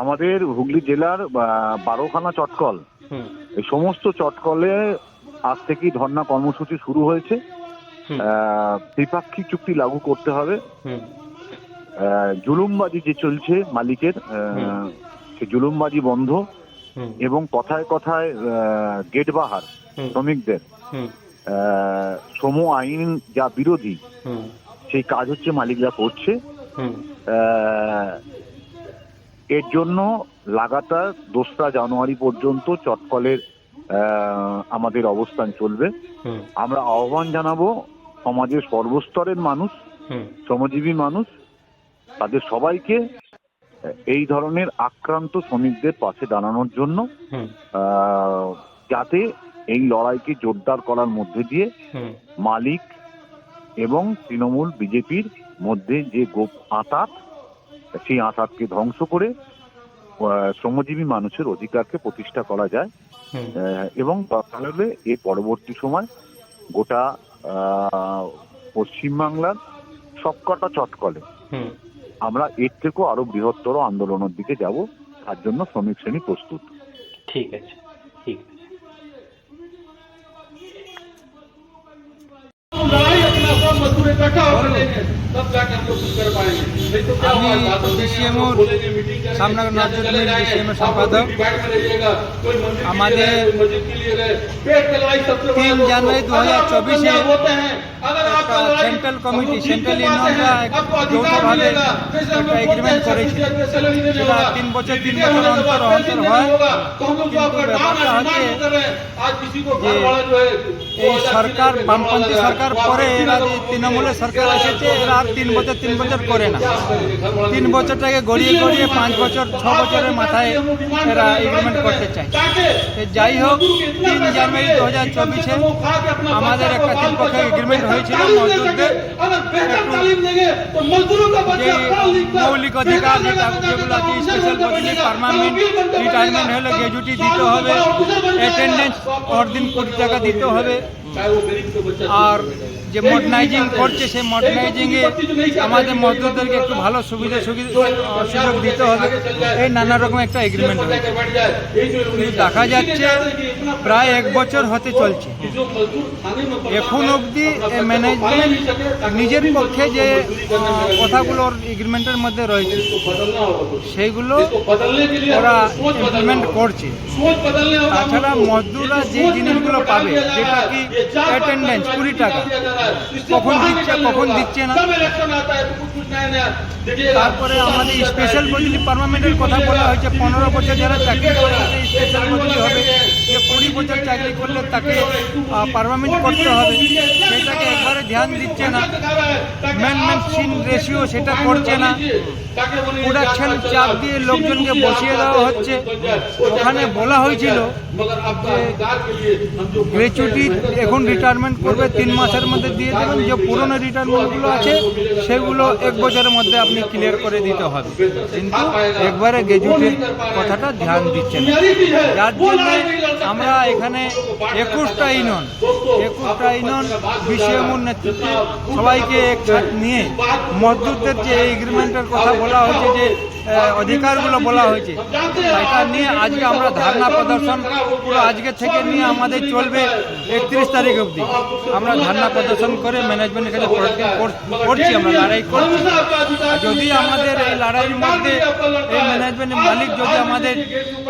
আমাদের হুগলি জেলার বারোখানা চটকল এই সমস্ত চটকলে আজ থেকেই ধর্ণা কর্মসূচি শুরু হয়েছে। দ্বিপাক্ষিক চুক্তি লাগু করতে হবে। জুলুমবাজি যে চলছে মালিকের সে জুলুমবাজি বন্ধ এবং কথায় কথায় গেট বাহার শ্রমিকদের। শ্রম আইন যা বিরোধী সেই কাজ হচ্ছে মালিকরা করছে। এর জন্য লাগাতার দোসরা জানুয়ারি পর্যন্ত চটকলের আমাদের অবস্থান চলবে। আমরা আহ্বান জানাব সমাজের সর্বস্তরের মানুষ শ্রমজীবী মানুষ তাদের সবাইকে এই ধরনের আক্রান্ত শ্রমিকদের পাশে দাঁড়ানোর জন্য যাতে এই লড়াইকে জোরদার করার মধ্যে দিয়ে মালিক এবং তৃণমূল বিজেপির মধ্যে যে গোপ আঁতাত সেই আঁতাতকে ধ্বংস করে শ্রমজীবী মানুষের অধিকারকে প্রতিষ্ঠা করা যায়। এবং তাহলে এর পরবর্তী সময় গোটা পশ্চিমবাংলার সবকটা চটকলে আমরা এর থেকেও আরও বৃহত্তর আন্দোলনের দিকে যাব। তার জন্য শ্রমিক শ্রেণি প্রস্তুত। ঠিক আছে। सब मजदूर इकट्ठा होकर लेंगे तब जाके हम लोग कुछ कर पाएंगे नहीं तो क्या আমি होगा बातों में DCM हम ওর बोलेंगे, मीटिंग करेंगे, সামনে क्या নজরুল चले মিল जाएंगे, DCM এর आप সম্পাদক। लोग डिवाइड में रहिएगा कोई मंदिर के लिए আমাদের रहे, कोई मस्जिद के लिए रहे पेट की लड़ाई सबसे बड़ा तीन दोस्तों। जनवरी अगर आप लोग 2024 कामयाब होते हैं अगर একটা आपका लड़ाई সেন্ট্রাল हम কমিটি लोग जीत সেন্ট্রাল के पाते ইউনিয়নরা हैं, आपको अधिकार যৌথভাবে मिलेगा जैसे हम একটা लोग बोलते हैं এগ্রিমেন্ট করেছে सर्टिफिकेट में सैलरी देने সেটা होगा তিন বছর তিন रिटायर বছর होने के অন্তর बाद অন্তর पेंशन হয় देना होगा तो हम लोग तो आपका কিন্তু डाउन ব্যাপারটা डिमांड হচ্ছে যে এই সরকার বামপন্থী সরকার পরে এরা যে তৃণমূলের সরকার এসেছে এরা আর তিন বছর তিন বছর করে না তিন বছরটাকে গড়িয়ে গড়িয়ে পাঁচ বছর ছ বছরের মাথায় এরা এগ্রিমেন্ট করতে চায় যাই হোক তিন জানুয়ারি দু হাজার চব্বিশে আমাদের একটা তিন পক্ষে এগ্রিমেন্ট হয়েছিল মজদুরদের মৌলিক অধিকার যেগুলো আছে স্পেশাল পারমানেন্ট রিটায়ারমেন্ট হলে গ্রেজুটি দিতে হবে অ্যাটেন্ডেন্স পর দিন কোটি টাকা দিতে হবে। আর যে মডার্নাইজিং করছে সেই মডার্নাইজিংয়ে আমাদের মজদুরদেরকে একটু ভালো সুবিধা সুবিধা সুযোগ দিতে হবে। এই নানা রকম একটা এগ্রিমেন্ট হয়েছে। দেখা যাচ্ছে প্রায় এক বছর হতে চলছে। এখন অবধি ম্যানেজমেন্ট নিজের পক্ষে যে আহ, কথাগুলো এগ্রিমেন্টের মধ্যে রয়েছে সেইগুলো ওরা ইমপ্লিমেন্ট করছে। তাছাড়া মজদুররা যে জিনিসগুলো পাবে যেটা কি অ্যাটেন্ডেন্স কুড়ি টাকা, কখন দিচ্ছে কখন দিচ্ছে না? তারপরে আমাদের স্পেশাল বদলি পার্মামেন্টের কথা বলা হয়েছে পনেরো বছর যারা চাকরি করে স্পেশাল হবে যে কুড়ি বছর চাকরি করলে তাকে পার্মামেন্ট করতে হবে। সেটাকে একবারে ধ্যান দিচ্ছে না। ম্যান ম্যান সিন রেশিও সেটা করছে না। প্রোডাকশন চাপ দিয়ে লোকজনকে বসিয়ে দেওয়া হচ্ছে। ওখানে বলা হয়েছিল গ্র্যাচুইটি এখন রিটায়ারমেন্ট করবে, তিন মাসের মধ্যে দিয়ে দেবেন। যে পুরনো রিটায়ারমেন্টগুলো আছে, সেগুলো এক বছরের মধ্যে আপনি ক্লিয়ার করে দিতে হবে। কিন্তু একবারে গ্র্যাচুইটির কথাটা ধ্যান দিচ্ছে না। যার জন্য আমরা এখানে একুশটা ইউনিয়ন একুশটা ইউনিয়ন বিশেমুর নেতৃত্বে সবাইকে একসাথ নিয়ে মজদুরদের যে এগ্রিমেন্টের কথা বলা হয়েছে যে অধিকারগুলো বলা হয়েছে। এটা নিয়ে আজকে আমরা ধারণা প্রদর্শন পুরো আজকে থেকে নিয়ে আমাদের চলবে একত্রিশ তারিখ অবধি। আমরা ধারণা প্রদর্শন করে ম্যানেজমেন্টের কাছে করছি, আমরা লড়াই করছি। যদি আমাদের এই লড়াইয়ের মধ্যে এই ম্যানেজমেন্টের মালিক যদি আমাদের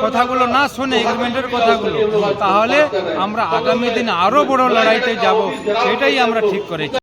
কথাগুলো না শোনে এগ্রিমেন্টের কথাগুলো, তাহলে আমরা আগামী দিনে আরও বড় লড়াইতে যাব, সেটাই আমরা ঠিক করেছি।